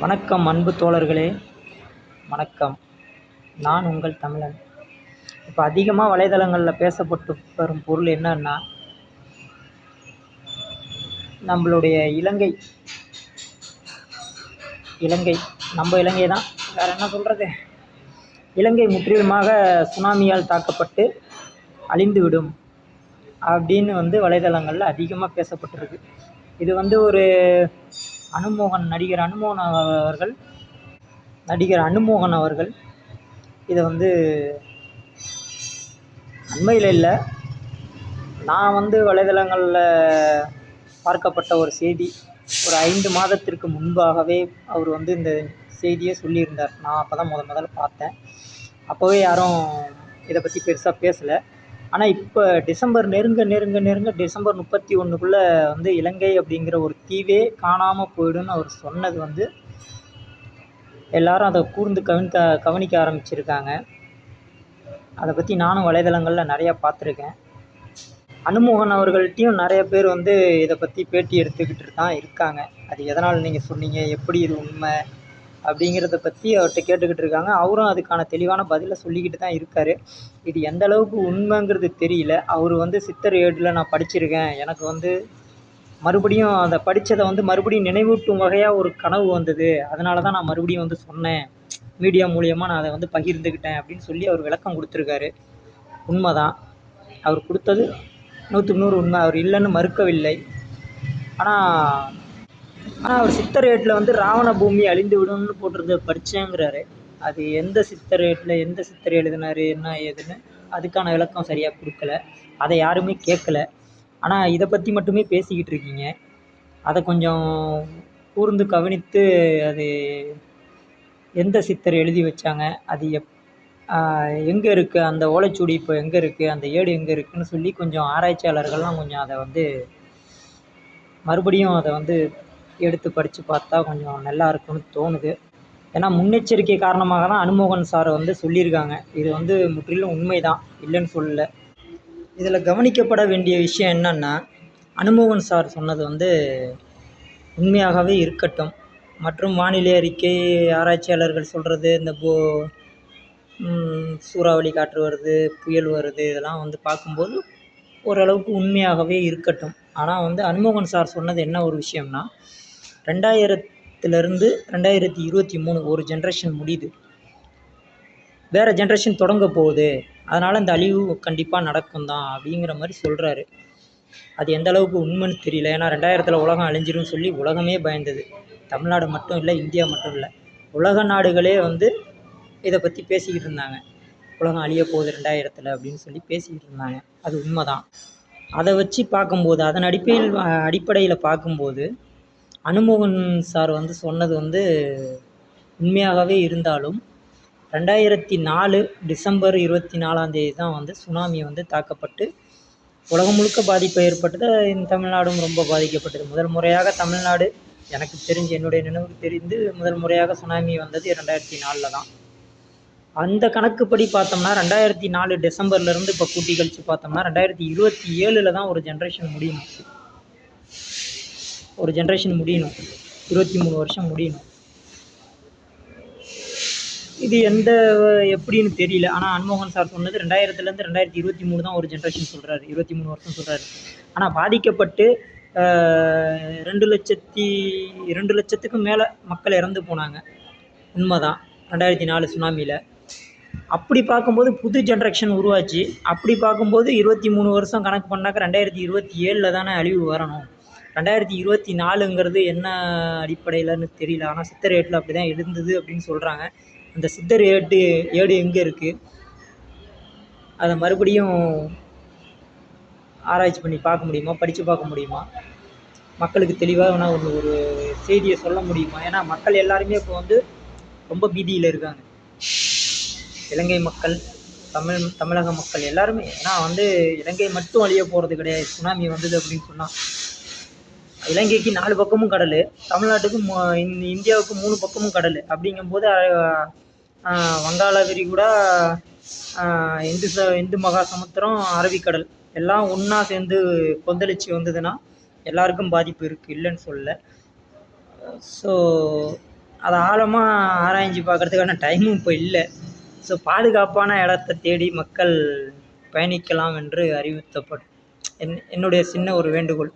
வணக்கம் அன்பு தோழர்களே. வணக்கம். நான் உங்கள் தமிழன். இப்போ அதிகமாக வலைதளங்களில் பேசப்பட்டு வரும் பொருள் என்னன்னா நம்மளுடைய இலங்கை. இலங்கை. நம்ம இலங்கை தான். வேறு என்ன சொல்கிறது இலங்கை முற்றிலுமாக சுனாமியால் தாக்கப்பட்டு அழிந்துவிடும் அப்படின்னு வந்து வலைதளங்களில் அதிகமாக பேசப்பட்டிருக்கு. இது வந்து ஒரு அனுமோகன் நடிகர் அனுமோகன் அவர்கள் நடிகர் அனுமோகன் அவர்கள். இதை வந்து அண்மையில் இல்லை. நான் வந்து வலைதளங்களில் பார்க்கப்பட்ட ஒரு செய்தி. ஒரு ஐந்து மாதத்திற்கு முன்பாகவே அவர் வந்து இந்த செய்தியை சொல்லியிருந்தார். நான் அப்போ தான் முத முதல்ல பார்த்தேன். அப்போவே யாரும் இதை பற்றி பெருசாக பேசலை. ஆனால் இப்போ டிசம்பர் நெருங்க நெருங்க நெருங்க டிசம்பர் முப்பத்தி ஒன்றுக்குள்ளே வந்து இலங்கை அப்படிங்கிற ஒரு தீவே காணாமல் போயிடும்னு அவர் சொன்னது வந்து எல்லாரும் அதை கூர்ந்து கவனிக்க கவனிக்க ஆரம்பிச்சிருக்காங்க. அதை பற்றி நானும் வலைதளங்களில் நிறையா பார்த்துருக்கேன். அனுமோகன் அவர்கள்ட்டையும் நிறைய பேர் வந்து இதை பற்றி பேட்டி எடுத்துக்கிட்டு தான் இருக்காங்க. அது எதனால் நீங்கள் சொன்னீங்க? எப்படி இது உண்மை? அப்படிங்கிறத பற்றி அவர்கிட்ட கேட்டுக்கிட்டு இருக்காங்க. அவரும் அதுக்கான தெளிவான பதிலை சொல்லிக்கிட்டு தான் இருக்கார். இது எந்த அளவுக்கு உண்மைங்கிறது தெரியல. அவர் வந்து சித்தர் ஏடில் நான் படிச்சிருக்கேன். எனக்கு வந்து மறுபடியும் அதை படித்ததை வந்து மறுபடியும் நினைவூட்டும் வகையாக ஒரு கனவு வந்தது. அதனால தான் நான் மறுபடியும் வந்து சொன்னேன். மீடியா மூலியமாக நான் அதை வந்து பகிர்ந்துக்கிட்டேன் அப்படின்னு சொல்லி அவர் விளக்கம் கொடுத்துருக்காரு. உண்மை தான் அவர் கொடுத்தது நூற்றுக்கு நூறு உண்மை. அவர் இல்லைன்னு மறுக்கவில்லை. ஆனால் ஆனால் அவர் சித்தர் ரேட்டில் வந்து ராவண பூமி அழிந்து விடும்னு போட்டிருந்த படித்தேங்கிறாரு அது எந்த சித்தர் ரேட்டில் எந்த சித்தர் எழுதினாரு என்ன ஏதுன்னு அதுக்கான விளக்கம் சரியாக கொடுக்கல. அதை யாருமே கேட்கல. ஆனால் இதை பற்றி மட்டுமே பேசிக்கிட்டு இருக்கீங்க. அதை கொஞ்சம் கூர்ந்து கவனித்து அது எந்த சித்தர் எழுதி வச்சாங்க அது எப் எங்கே இருக்குது அந்த ஓலைச்சுடி இப்போ எங்கே இருக்குது அந்த ஏடு எங்கே இருக்குதுன்னு சொல்லி கொஞ்சம் ஆராய்ச்சியாளர்கள்லாம் கொஞ்சம் அதை வந்து மறுபடியும் அதை வந்து எடுத்து படித்து பார்த்தா கொஞ்சம் நல்லா இருக்கும்னு தோணுது. ஏன்னா முன்னெச்சரிக்கை காரணமாக தான் அனுமோகன் சார் வந்து சொல்லியிருக்காங்க. இது வந்து முற்றிலும் உண்மை தான் இல்லைன்னு சொல்லலை. இதில் கவனிக்கப்பட வேண்டிய விஷயம் என்னன்னா அனுமோகன் சார் சொன்னது வந்து உண்மையாகவே இருக்கட்டும். மற்றும் வானிலை அறிக்கை ஆராய்ச்சியாளர்கள் சொல்கிறது இந்த போ சூறாவளி காற்று வருது புயல் வருது இதெல்லாம் வந்து பார்க்கும்போது ஓரளவுக்கு உண்மையாகவே இருக்கட்டும். ஆனால் வந்து அனுமோகன் சார் சொன்னது என்ன ஒரு விஷயம்னா ரெண்டாயிரத்துலேருந்து ரெண்டாயிரத்தி இருபத்தி மூணு ஒரு ஜென்ரேஷன் முடியுது. வேறு ஜென்ரேஷன் தொடங்க போகுது. அதனால் இந்த அழிவு கண்டிப்பாக நடக்கும் தான் அப்படிங்கிற மாதிரி சொல்கிறாரு அது எந்த அளவுக்கு உண்மைன்னு தெரியல. ஏன்னா ரெண்டாயிரத்தில் உலகம் அழிஞ்சிரும்னு சொல்லி உலகமே பயந்தது. தமிழ்நாடு மட்டும் இல்லை இந்தியா மட்டும் இல்லை. உலக நாடுகளே வந்து இதை பற்றி பேசிக்கிட்டு இருந்தாங்க. உலகம் அழிய போகுது ரெண்டாயிரத்தில் அப்படின்னு சொல்லி பேசிக்கிட்டு இருந்தாங்க. அது உண்மை தான் அதை வச்சு பார்க்கும்போது அதன் அடிப்படையில் அடிப்படையில் பார்க்கும்போது அனுமோகன் சார் வந்து சொன்னது வந்து உண்மையாகவே இருந்தாலும் ரெண்டாயிரத்தி நாலு டிசம்பர் இருபத்தி நாலாந்தேதி தான் வந்து சுனாமி வந்து தாக்கப்பட்டு உலகம் முழுக்க பாதிப்பு ஏற்பட்டது. இந்த தமிழ்நாடும் ரொம்ப பாதிக்கப்பட்டது. முதல் முறையாக தமிழ்நாடு எனக்கு தெரிஞ்சு என்னுடைய நினைவுக்கு தெரிந்து முதல் முறையாக சுனாமி வந்தது ரெண்டாயிரத்தி நாலில் தான். அந்த கணக்குப்படி பார்த்தோம்னா ரெண்டாயிரத்தி நாலு டிசம்பர்லேருந்து இப்போ கூட்டி கழித்து பார்த்தோம்னா ரெண்டாயிரத்தி இருபத்தி ஏழில் தான் ஒரு ஜென்ரேஷன் முடியும் ஒரு ஜென்ரேஷன் முடியணும். இருபத்தி மூணு வருஷம் முடியணும். இது எந்த எப்படின்னு தெரியல. ஆனால் அன்மோகன் சார் சொன்னது ரெண்டாயிரத்துலேருந்து ரெண்டாயிரத்தி இருபத்தி மூணு தான் ஒரு ஜென்ரேஷன் சொல்கிறாரு இருபத்தி மூணு வருஷம் சொல்கிறாரு ஆனால் பாதிக்கப்பட்டு ரெண்டு லட்சத்தி ரெண்டு லட்சத்துக்கும் மேலே மக்கள் இறந்து போனாங்க. உண்மை தான் ரெண்டாயிரத்தி நாலு சுனாமியில் அப்படி பார்க்கும்போது புது ஜென்ரேஷன் உருவாச்சு. அப்படி பார்க்கும்போது இருபத்தி மூணு வருஷம் கணக்கு பண்ணாக்க ரெண்டாயிரத்தி இருபத்தி ஏழில் தானே அழிவு வரணும். ரெண்டாயிரத்தி இருபத்தி நாலுங்கிறது என்ன அடிப்படையிலன்னு தெரியல. ஆனால் சித்தர் ஏட்டில் அப்படி தான் இருந்தது அப்படின்னு சொல்கிறாங்க அந்த சித்தர் ஏட்டு ஏடு எங்கே இருக்குது அதை மறுபடியும் ஆராய்ச்சி பண்ணி பார்க்க முடியுமா? படித்து பார்க்க முடியுமா? மக்களுக்கு தெளிவாக வேணால் ஒரு ஒரு செய்தியை சொல்ல முடியுமா? ஏன்னா மக்கள் எல்லாருமே இப்போ வந்து ரொம்ப பீதியில் இருக்காங்க. இலங்கை மக்கள் தமிழ் தமிழக மக்கள் எல்லாருமே. ஏன்னா வந்து இலங்கை மட்டும் அழிய போகிறது கிடையாது. சுனாமி வந்தது அப்படின்னு சொன்னால் இலங்கைக்கு நாலு பக்கமும் கடல் தமிழ்நாட்டுக்கு இந்தியாவுக்கு மூணு பக்கமும் கடல். அப்படிங்கும்போது வங்காள விரிகுடா இந்து ச இந்து மகா சமுத்திரம் அரபிக்கடல் எல்லாம் ஒன்றா சேர்ந்து கொந்தளிச்சு வந்ததுன்னா எல்லாருக்கும் பாதிப்பு இருக்குது இல்லைன்னு சொல்லலை. ஸோ அதை ஆழமாக ஆராய்ஞ்சு பார்க்கறதுக்கான டைமும் இப்போ இல்லை. ஸோ பாதுகாப்பான இடத்த தேடி மக்கள் பயணிக்கலாம் என்று அறிவுறுத்தப்படும் என் என்னுடைய சின்ன ஒரு வேண்டுகோள்.